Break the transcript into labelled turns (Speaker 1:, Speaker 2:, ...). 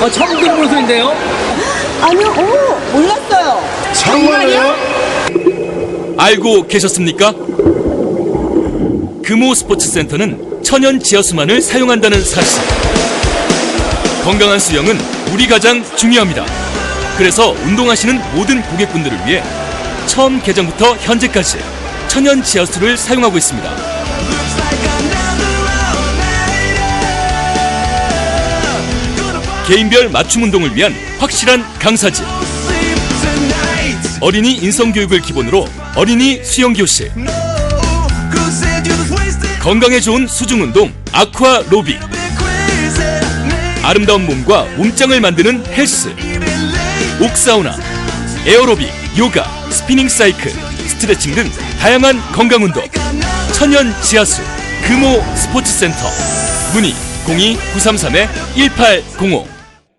Speaker 1: 어, 처음 들어보는 소리인데요?
Speaker 2: 아니요, 오, 몰랐어요.
Speaker 3: 정말요?
Speaker 4: 알고 계셨습니까? 금호 스포츠센터는 천연 지하수만을 사용한다는 사실. 건강한 수영은 우리 가장 중요합니다. 그래서 운동하시는 모든 고객분들을 위해 처음 개장부터 현재까지 천연 지하수를 사용하고 있습니다. 개인별 맞춤 운동을 위한 확실한 강사진. 어린이 인성교육을 기본으로 어린이 수영교실. 건강에 좋은 수중운동 아쿠아 로빅. 아름다운 몸과 몸짱을 만드는 헬스. 옥사우나, 에어로빅, 요가, 스피닝 사이클, 스트레칭 등 다양한 건강운동. 천연 지하수 금호 스포츠센터. 문의 02-933-1805